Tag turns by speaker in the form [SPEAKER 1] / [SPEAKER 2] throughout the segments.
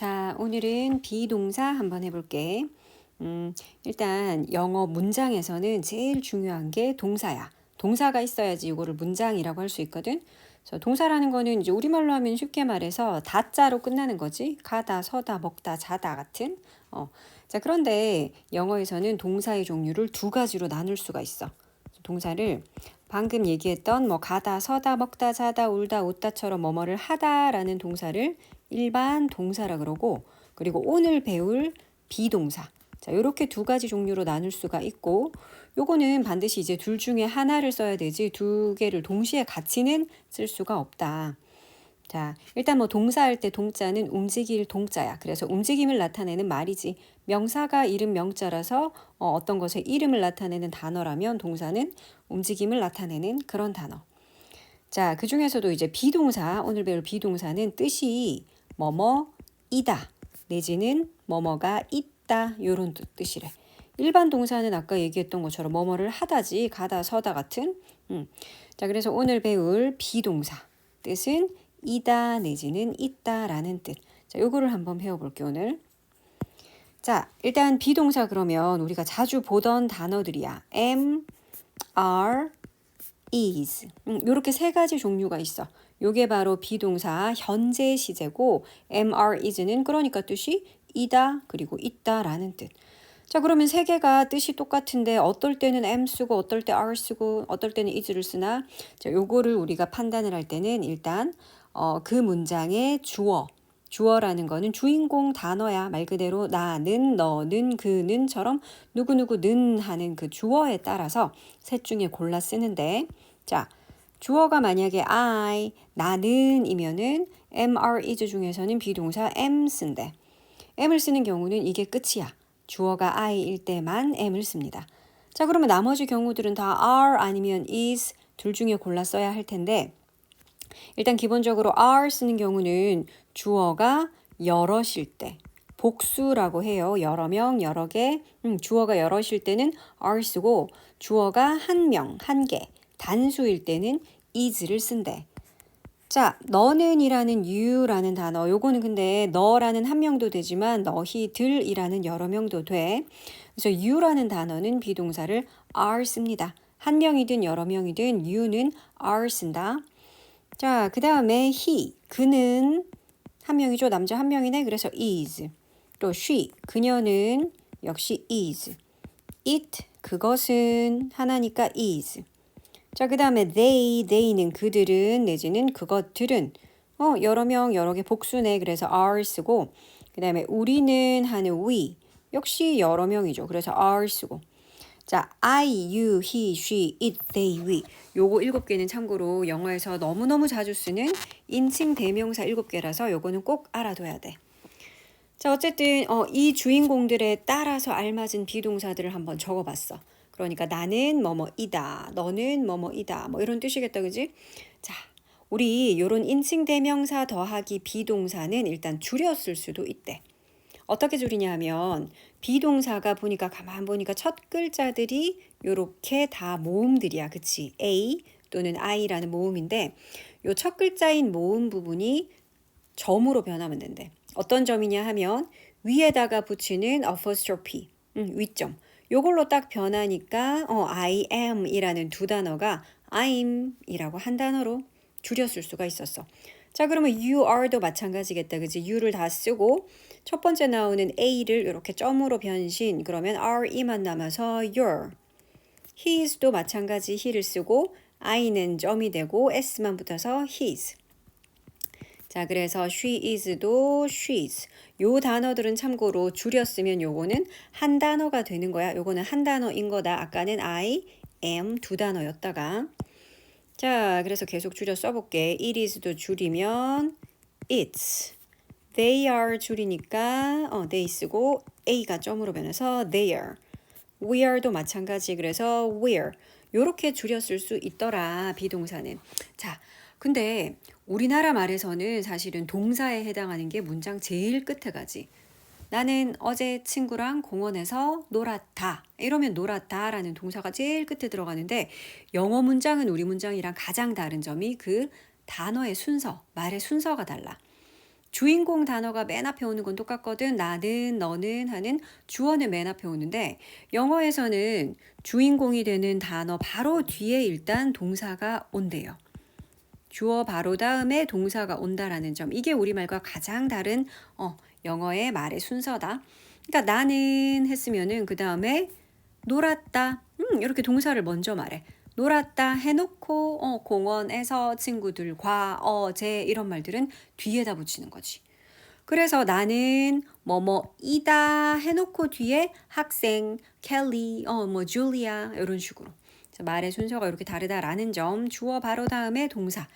[SPEAKER 1] 자, 오늘은 비동사 한번 해볼게. 음, 일단 영어 문장에서는 제일 중요한 게 동사야. 동사가 있어야지 이거를 문장이라고 할 수 있거든. 그래서 동사라는 거는 이제 우리말로 하면 쉽게 말해서 다자로 끝나는 거지. 가다, 서다, 먹다, 자다 같은. 어. 자, 그런데 영어에서는 동사의 종류를 두 가지로 나눌 수가 있어. 동사를 방금 얘기했던 뭐 가다, 서다, 먹다, 자다, 울다, 웃다처럼 뭐뭐를 하다라는 동사를 일반 동사라 그러고 그리고 오늘 배울 비동사. 자, 요렇게 두 가지 종류로 나눌 수가 있고 요거는 반드시 이제 둘 중에 하나를 써야 되지 두 개를 동시에 같이는 쓸 수가 없다. 자, 일단 뭐 동사할 때 동자는 움직일 동자야. 그래서 움직임을 나타내는 말이지. 명사가 이름 명자라서 어, 어떤 것의 이름을 나타내는 단어라면 동사는 움직임을 나타내는 그런 단어. 자, 그 중에서도 이제 비동사, 오늘 배울 비동사는 뜻이 뭐뭐이다 내지는 뭐뭐가 있다 요런 뜻이래. 일반 동사는 아까 얘기했던 것처럼 뭐뭐를 하다지 가다 서다 같은 음. 자 그래서 오늘 배울 비동사 뜻은 이다 내지는 있다라는 뜻. 자 요거를 한번 배워볼게요 오늘. 자 일단 비동사 그러면 우리가 자주 보던 단어들이야. am, are, is. 음, 요렇게 세 가지 종류가 있어. 요게 바로 비동사 현재 시제고 am, are, is는 그러니까 뜻이 이다 그리고 있다라는 뜻. 자 그러면 세 개가 뜻이 똑같은데 어떨 때는 am 쓰고 어떨 때 are 쓰고 어떨 때는 is를 쓰나? 자 요거를 우리가 판단을 할 때는 일단 어, 그 문장의 주어 주어라는 거는 주인공 단어야. 말 그대로 나는, 너는, 그는처럼 누구누구는 하는 그 주어에 따라서 셋 중에 골라 쓰는데 자, 주어가 만약에 I, 나는 이면은 am, are, is 중에서는 비동사 am 쓴대. am을 쓰는 경우는 이게 끝이야. 주어가 I일 때만 am을 씁니다. 자, 그러면 나머지 경우들은 다 are 아니면 is 둘 중에 골라 써야 할 텐데 일단 기본적으로 are 쓰는 경우는 주어가 여럿일 때 복수라고 해요. 여러 명, 여러 개. 음, 주어가 여럿일 때는 are 쓰고 주어가 한 명, 한 개. 단수일 때는 is를 쓴대. 자, 너는이라는 you라는 단어. 요거는 근데 너라는 한 명도 되지만 너희들이라는 여러 명도 돼. 그래서 you라는 단어는 비동사를 are 씁니다. 한 명이든 여러 명이든 you는 are 쓴다. 자, 그 다음에 he, 그는 한 명이죠. 남자 한 명이네. 그래서 is. 또 she, 그녀는 역시 is. it, 그것은 하나니까 is. 자, 그 다음에 they, they는 그들은 내지는 그것들은 어, 여러 명, 여러 개 복수네. 그래서 are 쓰고 그 다음에 우리는 하는 we 역시 여러 명이죠. 그래서 are 쓰고 자, I, you, he, she, it, they, we. 요거 일곱 개는 참고로 영어에서 너무너무 자주 쓰는 인칭 대명사 일곱 개라서 요거는 꼭 알아둬야 돼. 자, 어쨌든 어, 이 주인공들에 따라서 알맞은 비동사들을 한번 적어봤어. 그러니까 나는 뭐뭐이다, 너는 뭐뭐이다, 뭐 이런 뜻이겠다, 그지? 자, 우리 요런 인칭 대명사 더하기 비동사는 일단 줄였을 수도 있대. 어떻게 줄이냐 하면 비동사가 보니까 가만 보니까 첫 글자들이 요렇게 다 모음들이야. 그치? A 또는 I라는 모음인데 요 첫 글자인 모음 부분이 점으로 변하면 된대. 어떤 점이냐 하면 위에다가 붙이는 apostrophe, 음, 위점. 요걸로 딱 변하니까 어, I am 이라는 두 단어가 I'm 이라고 한 단어로 줄였을 수가 있었어. 자, 그러면 you are도 마찬가지겠다. 그지? you를 다 쓰고 첫 번째 나오는 a를 이렇게 점으로 변신. 그러면 re만 남아서 your. his도 마찬가지 he를 쓰고 i는 점이 되고 s만 붙어서 his. 자, 그래서 she is도 she's. 요 단어들은 참고로 줄였으면 요거는 한 단어가 되는 거야. 요거는 한 단어인 거다. 아까는 I, am 두 단어였다가. 자, 그래서 계속 줄여 써볼게. It is도 줄이면 it's. They are 줄이니까 어, they 쓰고 A가 점으로 변해서 their. We are도 마찬가지. 그래서 we're. 요렇게 줄였을 수 있더라. 비동사는. 자, 근데 우리나라 말에서는 사실은 동사에 해당하는 게 문장 제일 끝에 가지. 나는 어제 친구랑 공원에서 놀았다. 이러면 놀았다라는 동사가 제일 끝에 들어가는데 영어 문장은 우리 문장이랑 가장 다른 점이 그 단어의 순서, 말의 순서가 달라. 주인공 단어가 맨 앞에 오는 건 똑같거든. 나는, 너는 하는 주어는 맨 앞에 오는데 영어에서는 주인공이 되는 단어 바로 뒤에 일단 동사가 온대요. 주어 바로 다음에 동사가 온다라는 점. 이게 우리말과 가장 다른 어, 영어의 말의 순서다. 그러니까 나는 했으면은 그 다음에 놀았다. 음, 이렇게 동사를 먼저 말해. 놀았다 해놓고 어, 공원에서 친구들과 어제 이런 말들은 뒤에다 붙이는 거지. 그래서 나는 뭐뭐이다 해놓고 뒤에 학생, 켈리, 어 뭐 줄리아 이런 식으로 자, 말의 순서가 이렇게 다르다라는 점. 주어 바로 다음에 동사.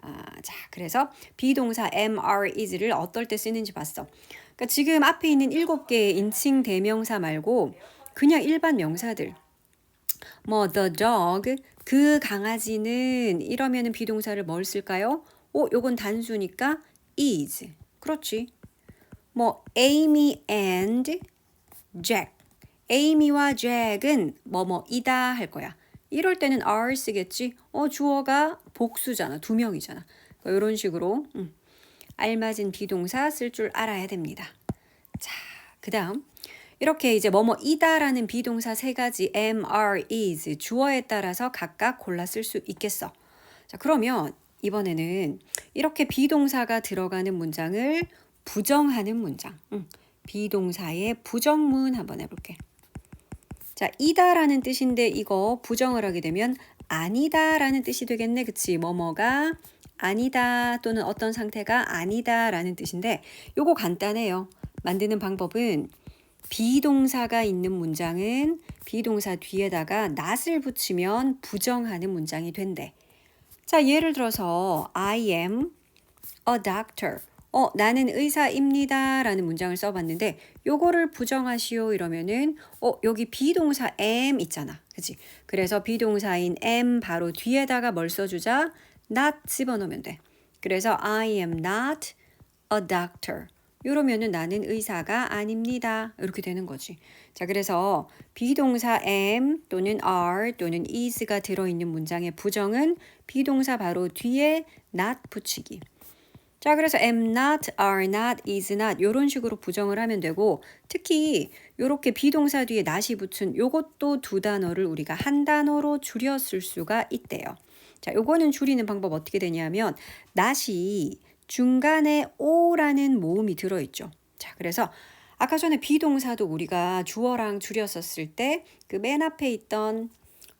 [SPEAKER 1] 아, 자, 그래서 비동사 are, is를 어떨 때 쓰는지 봤어. 그러니까 지금 앞에 있는 일곱 개의 인칭 대명사 말고 그냥 일반 명사들. 뭐 the dog 그 강아지는 이러면은 비동사를 뭘 쓸까요? 오, 요건 단수니까 is. 그렇지. 뭐 Amy and Jack. Amy와 Jack은 뭐뭐이다 할 거야. 이럴 때는 are 쓰겠지. 어 주어가 복수잖아. 두 명이잖아. 그러니까 이런 식으로 음, 알맞은 비동사 쓸 줄 알아야 됩니다. 자, 그 다음 이렇게 이제 뭐뭐이다라는 비동사 세 가지 am, are, is 주어에 따라서 각각 골라 쓸 수 있겠어. 자, 그러면 이번에는 이렇게 비동사가 들어가는 문장을 부정하는 문장. 음, 비동사의 부정문 한번 해볼게. 자, 이다라는 뜻인데 이거 부정을 하게 되면 아니다라는 뜻이 되겠네. 그치? 뭐뭐가 아니다 또는 어떤 상태가 아니다라는 뜻인데 요거 간단해요. 만드는 방법은 비동사가 있는 문장은 비동사 뒤에다가 not을 붙이면 부정하는 문장이 된대. 자, 예를 들어서 I am a doctor. 어, 나는 의사입니다. 라는 문장을 써봤는데, 요거를 부정하시오 이러면은, 어, 여기 비동사 am 있잖아. 그치? 그래서 비동사인 am 바로 뒤에다가 뭘 써주자? not 집어넣으면 돼. 그래서 I am not a doctor. 이러면은 나는 의사가 아닙니다. 이렇게 되는 거지. 자, 그래서 비동사 am 또는 are 또는 is가 들어있는 문장의 부정은 비동사 바로 뒤에 not 붙이기. 자, 그래서 am not, are not, is not 이런 식으로 부정을 하면 되고 특히 이렇게 비동사 뒤에 not이 붙은 요것도 두 단어를 우리가 한 단어로 줄여 쓸 수가 있대요. 자, 요거는 줄이는 방법 어떻게 되냐면 not이 중간에 오라는 모음이 들어있죠. 자, 그래서 아까 전에 비동사도 우리가 주어랑 줄였었을 때 그 맨 앞에 있던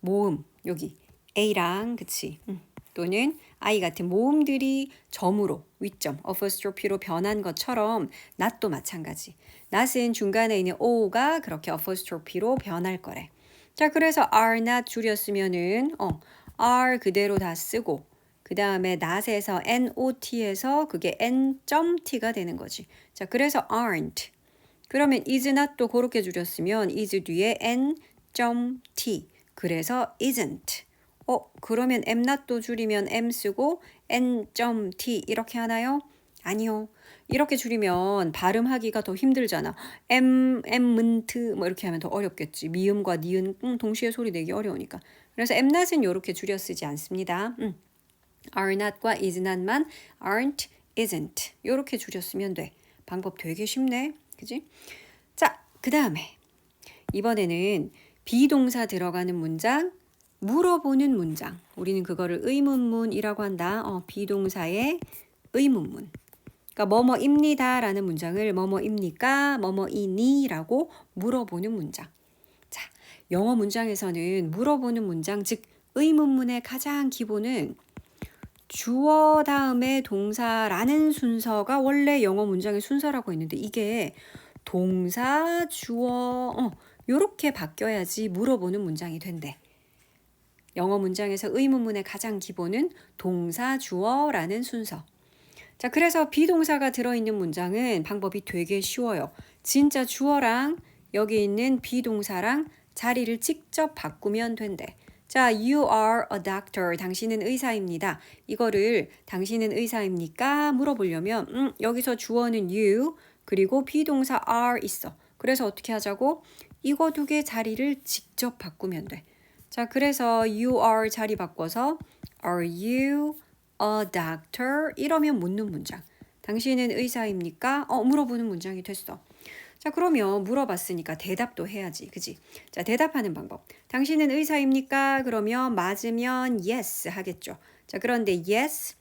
[SPEAKER 1] 모음 여기 A랑 그치 음, 또는 I 같은 모음들이 점으로 위점 apostrophe로 변한 것처럼 not도 마찬가지. not은 중간에 있는 o가 그렇게 apostrophe로 변할 거래. 자 그래서 are not 줄였으면은 어 are 그대로 다 쓰고 그 다음에 not에서 not에서 그게 n.t가 되는 거지. 자, 그래서 aren't. 그러면 is not도 그렇게 줄였으면 is 뒤에 n.t. 그래서 isn't. 어, 그러면 am not도 줄이면 m 쓰고 n.t 이렇게 하나요? 아니요. 이렇게 줄이면 발음하기가 더 힘들잖아. m, m문트 뭐 이렇게 하면 더 어렵겠지. 미음과 니은 음, 동시에 소리 내기 어려우니까. 그래서 m not은 이렇게 줄여 쓰지 않습니다. 음. Are not과 is not만 aren't, isn't 이렇게 줄였으면 돼. 방법 되게 쉽네. 그지? 자, 그 다음에 이번에는 비동사 들어가는 문장, 물어보는 문장. 우리는 그거를 의문문이라고 한다. 어, 비동사의 의문문. 그러니까 뭐뭐입니다 라는 문장을 뭐뭐입니까? 뭐뭐이니? 라고 물어보는 문장. 자, 영어 문장에서는 물어보는 문장, 즉 의문문의 가장 기본은 주어 다음에 동사라는 순서가 원래 영어 문장의 순서라고 했는데 이게 동사, 주어, 어, 요렇게 바뀌어야지 물어보는 문장이 된대. 영어 문장에서 의문문의 가장 기본은 동사, 주어라는 순서. 자, 그래서 비동사가 들어있는 문장은 방법이 되게 쉬워요. 진짜 주어랑 여기 있는 비동사랑 자리를 직접 바꾸면 된대. 자, you are a doctor. 당신은 의사입니다. 이거를 당신은 의사입니까? 물어보려면 음, 여기서 주어는 you 그리고 비동사 are 있어. 그래서 어떻게 하자고? 이거 두 개 자리를 직접 바꾸면 돼. 자, 그래서 you are 자리 바꿔서 are you a doctor? 이러면 묻는 문장. 당신은 의사입니까? 어, 물어보는 문장이 됐어. 자, 그러면 물어봤으니까 대답도 해야지. 그지? 자, 대답하는 방법. 당신은 의사입니까? 그러면 맞으면 yes 하겠죠. 자, 그런데 yes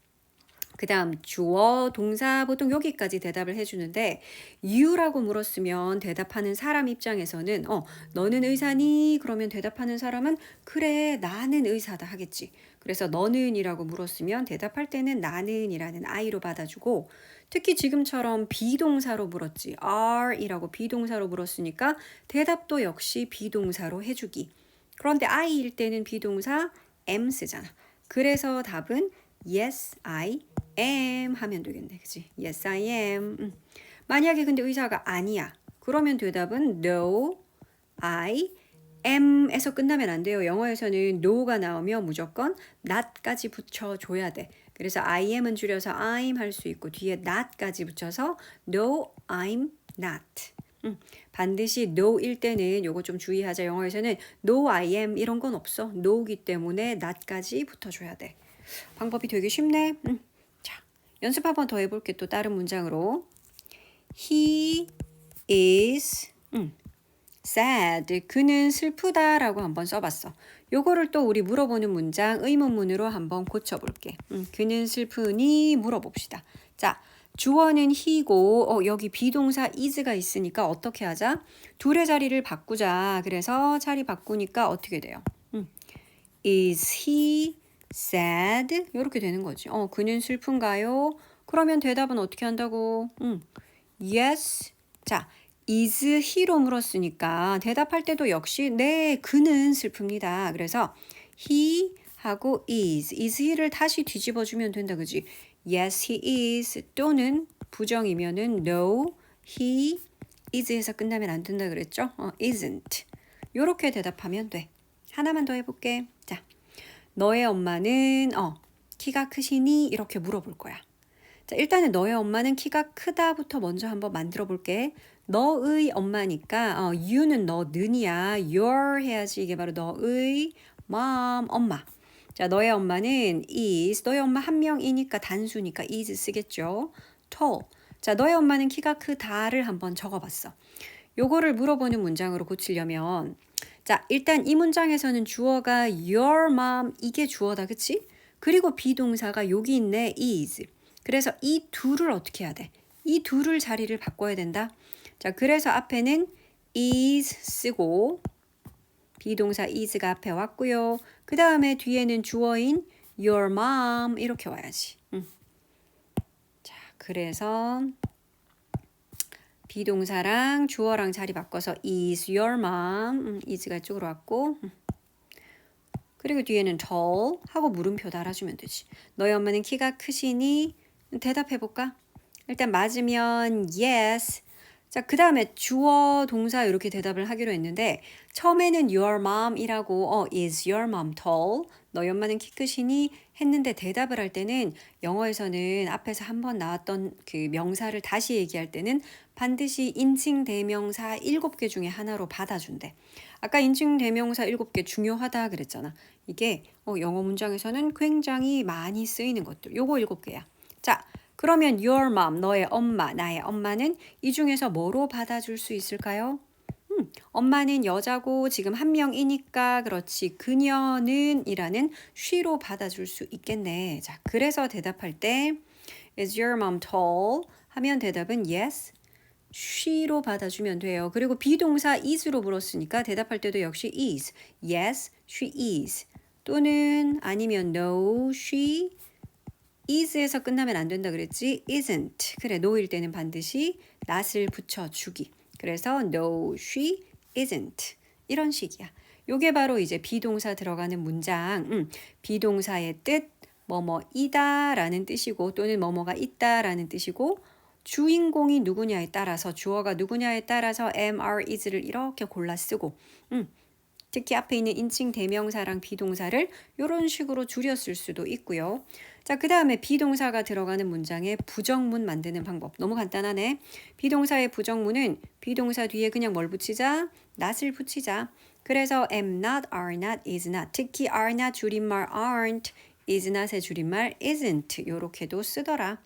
[SPEAKER 1] 그 다음 주어, 동사 보통 여기까지 대답을 해주는데 you라고 물었으면 대답하는 사람 입장에서는 어 너는 의사니? 그러면 대답하는 사람은 그래 나는 의사다 하겠지. 그래서 너는이라고 물었으면 대답할 때는 나는이라는 I로 받아주고 특히 지금처럼 비동사로 물었지 are이라고 비동사로 물었으니까 대답도 역시 비동사로 해주기. 그런데 I일 때는 비동사 am 쓰잖아. 그래서 답은 yes I am 하면 되겠네. 그치? Yes, I am. 음. 만약에 근데 의사가 아니야. 그러면 대답은 no, I am에서 끝나면 안 돼요. 영어에서는 no가 나오면 무조건 not까지 붙여줘야 돼. 그래서 I am은 줄여서 I'm 할 수 있고 뒤에 not까지 붙여서 no, I'm not. 음, 반드시 no일 때는 요거 좀 주의하자. 영어에서는 no, I am 이런 건 없어. no기 때문에 not까지 붙어줘야 돼. 방법이 되게 쉽네. 음. 자, 연습 한번 더 해볼게. 또 다른 문장으로. He is 음, sad. 그는 슬프다라고 한번 써봤어. 요거를 또 우리 물어보는 문장 의문문으로 한번 고쳐볼게. 음, 그는 슬프니 물어봅시다. 자, 주어는 he고 어, 여기 비동사 is가 있으니까 어떻게 하자? 둘의 자리를 바꾸자. 그래서 자리 바꾸니까 어떻게 돼요? 음, is he sad 이렇게 되는 거지. 어, 그는 슬픈가요? 그러면 대답은 어떻게 한다고? 음, yes. 자, is he로 물었으니까 대답할 때도 역시 네, 그는 슬픕니다. 그래서 he 하고 is, is he를 다시 뒤집어 주면 된다 그지? Yes, he is 또는 부정이면은 no, he is에서 끝나면 안 된다 그랬죠? 어, isn't. 요렇게 대답하면 돼. 하나만 더 해볼게. 자, 너의 엄마는 어 키가 크시니 이렇게 물어볼 거야. 자, 일단은 너의 엄마는 키가 크다부터 먼저 한번 만들어 볼게. 너의 엄마니까 어, you는 너 는이야. your 해야지 이게 바로 너의 mom 엄마. 자, 너의 엄마는 is 너의 엄마 한 명이니까 단수니까 is 쓰겠죠. tall. 자, 너의 엄마는 키가 크다를 한번 적어봤어. 요거를 물어보는 문장으로 고치려면 자, 일단 이 문장에서는 주어가 your mom 이게 주어다. 그치? 그리고 비동사가 여기 있네. is. 그래서 이 둘을 어떻게 해야 돼? 이 둘을 자리를 바꿔야 된다. 자, 그래서 앞에는 is 쓰고 비동사 is가 앞에 왔고요. 그 다음에 뒤에는 주어인 your mom 이렇게 와야지. 음. 자, 그래서 비동사랑 주어랑 자리 바꿔서 is your mom 음, is가 이쪽으로 왔고 음. 그리고 뒤에는 tall 하고 물음표 달아주면 되지. 너희 엄마는 키가 크시니? 대답해 볼까? 일단 맞으면 yes. 자, 그 다음에 주어, 동사 이렇게 대답을 하기로 했는데 처음에는 your mom이라고 어, is your mom tall? 너희 엄마는 키 크시니? 했는데 대답을 할 때는 영어에서는 앞에서 한번 나왔던 그 명사를 다시 얘기할 때는 반드시 인칭 대명사 7개 중에 하나로 받아준대. 아까 인칭 대명사 7개 중요하다 그랬잖아. 이게 어, 영어 문장에서는 굉장히 많이 쓰이는 것들. 요거 7개야. 자, 그러면 your mom, 너의 엄마, 나의 엄마는 이 중에서 뭐로 받아줄 수 있을까요? 음, 엄마는 여자고 지금 한 명이니까 그렇지 그녀는 이라는 she로 받아줄 수 있겠네. 자, 그래서 대답할 때 is your mom tall? 하면 대답은 yes. she로 받아주면 돼요. 그리고 비동사 is로 물었으니까 대답할 때도 역시 is. yes, she is. 또는 아니면 no, she is에서 끝나면 안 된다 그랬지? isn't. 그래, no일 때는 반드시 not을 붙여주기. 그래서 no, she isn't. 이런 식이야. 요게 바로 이제 비동사 들어가는 문장. 음, 비동사의 뜻, 뭐뭐이다 라는 뜻이고 또는 뭐뭐가 있다 라는 뜻이고 주인공이 누구냐에 따라서 주어가 누구냐에 따라서 am, are, is를 이렇게 골라 쓰고 음, 특히 앞에 있는 인칭 대명사랑 비동사를 이런 식으로 쓸 수도 있고요. 자, 그 다음에 비동사가 들어가는 문장에 부정문 만드는 방법. 너무 간단하네. 비동사의 부정문은 비동사 뒤에 그냥 뭘 붙이자? not을 붙이자. 그래서 am not, are not, is not. 특히 are not 줄임말 aren't, is not의 줄임말 isn't. 요렇게도 쓰더라.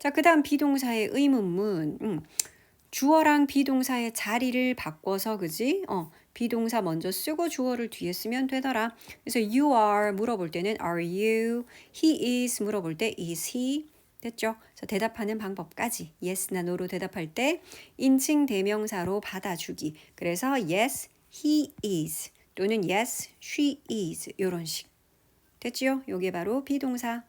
[SPEAKER 1] 자, 그 다음 비동사의 의문문. 음, 주어랑 비동사의 자리를 바꿔서 그지? 어, 비동사 먼저 쓰고 주어를 뒤에 쓰면 되더라. 그래서 you are 물어볼 때는 are you, he is 물어볼 때 is he 됐죠? 그래서 대답하는 방법까지 yes나 no로 대답할 때 인칭 대명사로 받아주기. 그래서 yes, he is 또는 yes, she is 이런 식. 됐지요? 요게 바로 비동사.